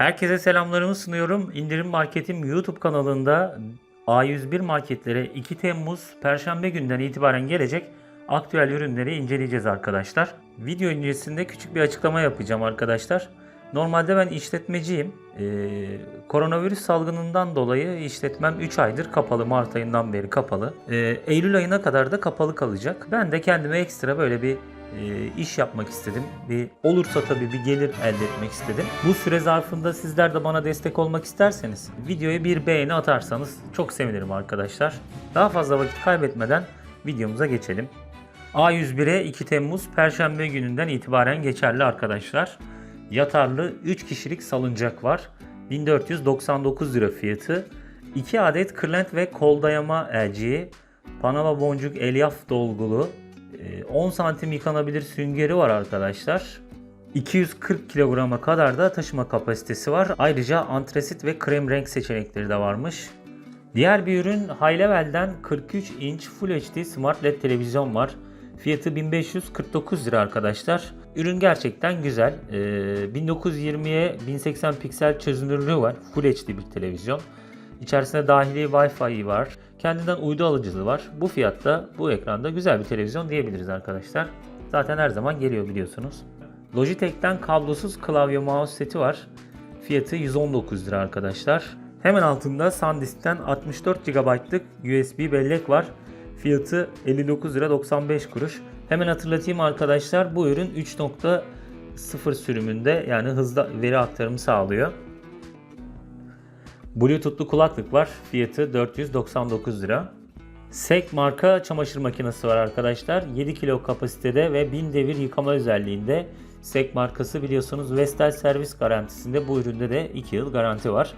Herkese selamlarımı sunuyorum. İndirim Marketim YouTube kanalında A101 marketlere 2 Temmuz Perşembe günden itibaren gelecek aktüel ürünleri inceleyeceğiz arkadaşlar. Video öncesinde küçük bir açıklama yapacağım arkadaşlar. Normalde ben işletmeciyim. Ee, koronavirüs salgınından dolayı işletmem 3 aydır kapalı. Mart ayından beri kapalı. Ee, Eylül ayına kadar da kapalı kalacak. Ben de kendime ekstra böyle bir e, iş yapmak istedim. Bir olursa tabii bir gelir elde etmek istedim. Bu süre zarfında sizler de bana destek olmak isterseniz videoya bir beğeni atarsanız çok sevinirim arkadaşlar. Daha fazla vakit kaybetmeden videomuza geçelim. A101'e 2 Temmuz Perşembe gününden itibaren geçerli arkadaşlar. Yatarlı 3 kişilik salıncak var. 1499 lira fiyatı. 2 adet kırlent ve kol dayama elciği. Panama boncuk elyaf dolgulu. E, 10 santim yıkanabilir süngeri var arkadaşlar. 240 kilograma kadar da taşıma kapasitesi var. Ayrıca antresit ve krem renk seçenekleri de varmış. Diğer bir ürün High Level'den 43 inç Full HD Smart LED televizyon var. Fiyatı 1549 lira arkadaşlar. Ürün gerçekten güzel. Ee, 1920'ye 1080 piksel çözünürlüğü var. Full HD bir televizyon. İçerisinde dahili Wi-Fi var. Kendinden uydu alıcılığı var. Bu fiyatta bu ekranda güzel bir televizyon diyebiliriz arkadaşlar. Zaten her zaman geliyor biliyorsunuz. Logitech'ten kablosuz klavye mouse seti var. Fiyatı 119 lira arkadaşlar. Hemen altında SanDisk'ten 64 GB'lık USB bellek var. Fiyatı 59 lira 95 kuruş. Hemen hatırlatayım arkadaşlar bu ürün 3.0 sürümünde yani hızlı veri aktarımı sağlıyor. Bluetooth'lu kulaklık var. Fiyatı 499 lira. Sek marka çamaşır makinesi var arkadaşlar. 7 kilo kapasitede ve 1000 devir yıkama özelliğinde. Sek markası biliyorsunuz Vestel servis garantisinde bu üründe de 2 yıl garanti var.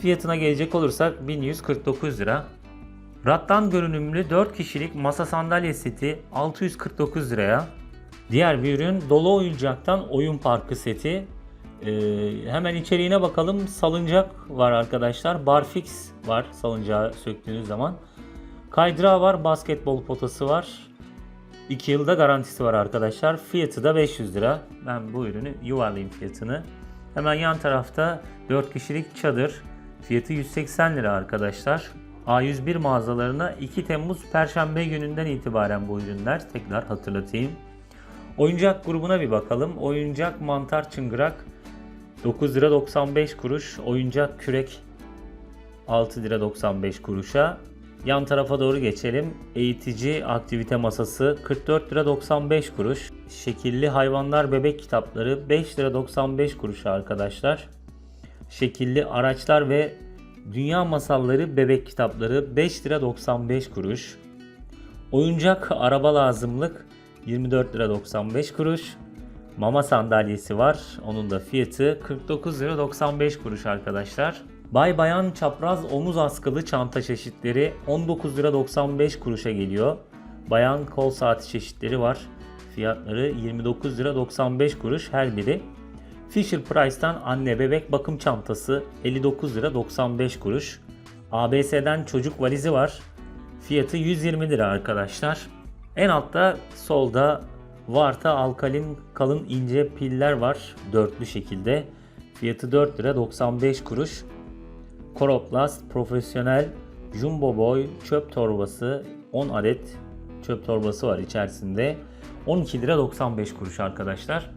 Fiyatına gelecek olursak 1149 lira. Rattan görünümlü 4 kişilik masa sandalye seti 649 liraya. Diğer bir ürün dolu oyuncaktan oyun parkı seti. Ee, hemen içeriğine bakalım. Salıncak var arkadaşlar. Barfix var salıncağı söktüğünüz zaman. Kaydırağı var. Basketbol potası var. 2 yılda garantisi var arkadaşlar. Fiyatı da 500 lira. Ben bu ürünü yuvarlayayım fiyatını. Hemen yan tarafta 4 kişilik çadır. Fiyatı 180 lira arkadaşlar. A101 mağazalarına 2 Temmuz Perşembe gününden itibaren bu ürünler. Tekrar hatırlatayım. Oyuncak grubuna bir bakalım. Oyuncak mantar çıngırak 9 lira 95 kuruş. Oyuncak kürek 6 lira 95 kuruşa. Yan tarafa doğru geçelim. Eğitici aktivite masası 44 lira 95 kuruş. Şekilli hayvanlar bebek kitapları 5 lira 95 kuruş arkadaşlar. Şekilli araçlar ve dünya masalları bebek kitapları 5 lira 95 kuruş. Oyuncak araba lazımlık 24 lira 95 kuruş. Mama sandalyesi var. Onun da fiyatı 49 lira 95 kuruş arkadaşlar. Bay bayan çapraz omuz askılı çanta çeşitleri 19 lira 95 kuruşa geliyor. Bayan kol saati çeşitleri var. Fiyatları 29 lira 95 kuruş her biri. Fisher Price'tan anne bebek bakım çantası 59 lira 95 kuruş. ABS'den çocuk valizi var. Fiyatı 120 lira arkadaşlar. En altta solda Varta alkalin kalın ince piller var dörtlü şekilde. Fiyatı 4 lira 95 kuruş. Coroplast profesyonel Jumbo Boy çöp torbası 10 adet çöp torbası var içerisinde. 12 lira 95 kuruş arkadaşlar.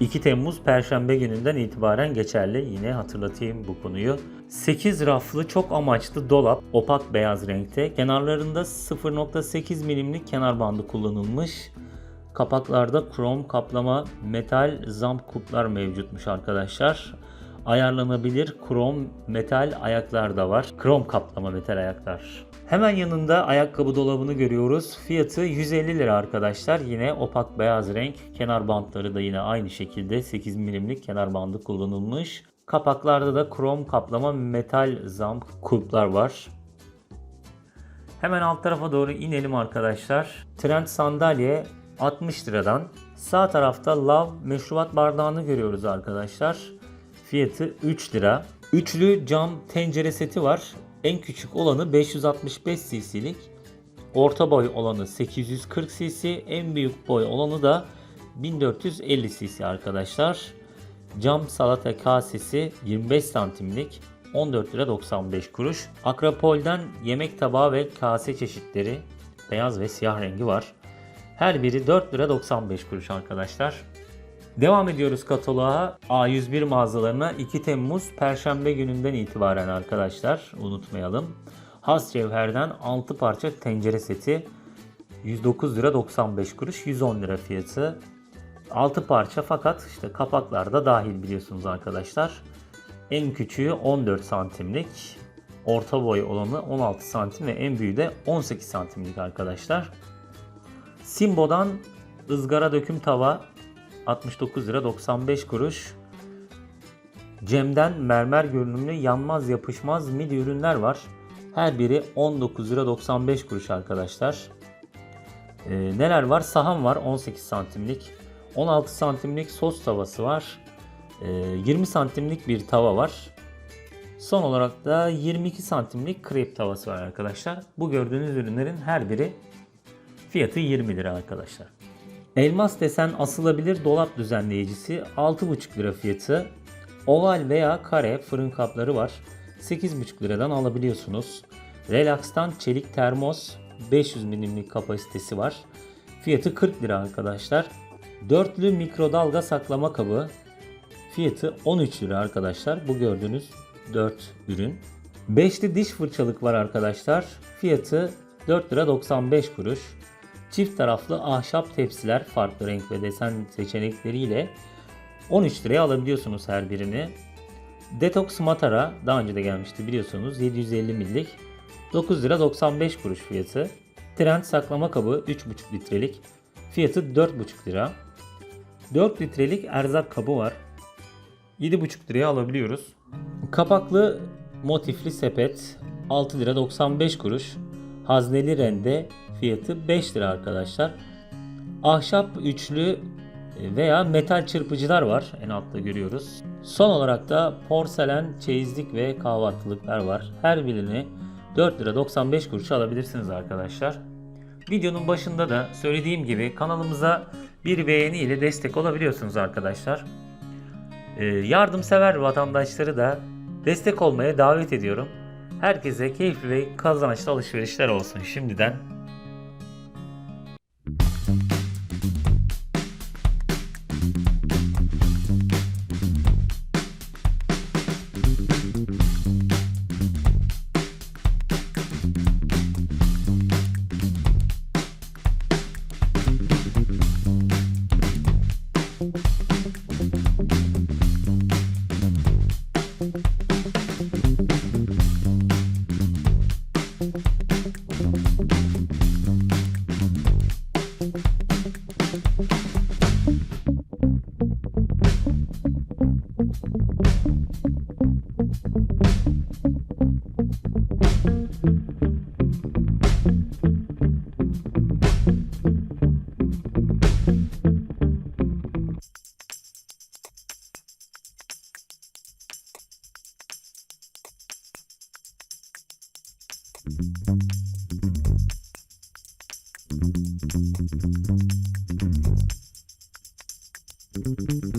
2 Temmuz Perşembe gününden itibaren geçerli. Yine hatırlatayım bu konuyu. 8 raflı çok amaçlı dolap opak beyaz renkte. Kenarlarında 0.8 milimlik kenar bandı kullanılmış. Kapaklarda krom kaplama metal zamp kuplar mevcutmuş arkadaşlar. Ayarlanabilir krom metal ayaklar da var. Krom kaplama metal ayaklar. Hemen yanında ayakkabı dolabını görüyoruz. Fiyatı 150 lira arkadaşlar. Yine opak beyaz renk. Kenar bantları da yine aynı şekilde 8 milimlik kenar bandı kullanılmış. Kapaklarda da krom kaplama metal zamp kulplar var. Hemen alt tarafa doğru inelim arkadaşlar. Trend sandalye 60 liradan. Sağ tarafta Love meşrubat bardağını görüyoruz arkadaşlar. Fiyatı 3 lira. Üçlü cam tencere seti var. En küçük olanı 565 cc'lik. Orta boy olanı 840 cc. En büyük boy olanı da 1450 cc arkadaşlar. Cam salata kasesi 25 santimlik 14 lira 95 kuruş. Akrapol'den yemek tabağı ve kase çeşitleri beyaz ve siyah rengi var. Her biri 4 lira 95 kuruş arkadaşlar. Devam ediyoruz kataloğa. A101 mağazalarına 2 Temmuz Perşembe gününden itibaren arkadaşlar unutmayalım. Has Cevher'den 6 parça tencere seti 109 lira 95 kuruş 110 lira fiyatı. 6 parça fakat işte kapaklar da dahil biliyorsunuz arkadaşlar. En küçüğü 14 santimlik, orta boy olanı 16 santim ve en büyüğü de 18 santimlik arkadaşlar. Simbo'dan ızgara döküm tava 69 lira 95 kuruş. Cem'den mermer görünümlü yanmaz yapışmaz midi ürünler var. Her biri 19 lira 95 kuruş arkadaşlar. Ee, neler var? Saham var 18 santimlik. 16 santimlik sos tavası var. Ee, 20 santimlik bir tava var. Son olarak da 22 santimlik krep tavası var arkadaşlar. Bu gördüğünüz ürünlerin her biri fiyatı 20 lira arkadaşlar. Elmas desen asılabilir dolap düzenleyicisi 6,5 lira fiyatı. Oval veya kare fırın kapları var. 8,5 liradan alabiliyorsunuz. Relax'tan çelik termos 500 milimlik kapasitesi var. Fiyatı 40 lira arkadaşlar. Dörtlü mikrodalga saklama kabı. Fiyatı 13 lira arkadaşlar. Bu gördüğünüz 4 ürün. Beşli diş fırçalık var arkadaşlar. Fiyatı 4 lira 95 kuruş. Çift taraflı ahşap tepsiler farklı renk ve desen seçenekleriyle 13 liraya alabiliyorsunuz her birini. Detox Matara daha önce de gelmişti biliyorsunuz 750 millik 9 lira 95 kuruş fiyatı. Trend saklama kabı 3,5 litrelik fiyatı 4,5 lira. 4 litrelik erzak kabı var. 7,5 liraya alabiliyoruz. Kapaklı motifli sepet 6 lira 95 kuruş. Hazneli rende fiyatı 5 lira arkadaşlar. Ahşap üçlü veya metal çırpıcılar var. En altta görüyoruz. Son olarak da porselen, çeyizlik ve kahvaltılıklar var. Her birini 4 lira 95 kuruş alabilirsiniz arkadaşlar. Videonun başında da söylediğim gibi kanalımıza bir beğeni ile destek olabiliyorsunuz arkadaşlar. Ee, yardımsever vatandaşları da destek olmaya davet ediyorum. Herkese keyifli ve kazançlı alışverişler olsun şimdiden. Thank you.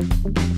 you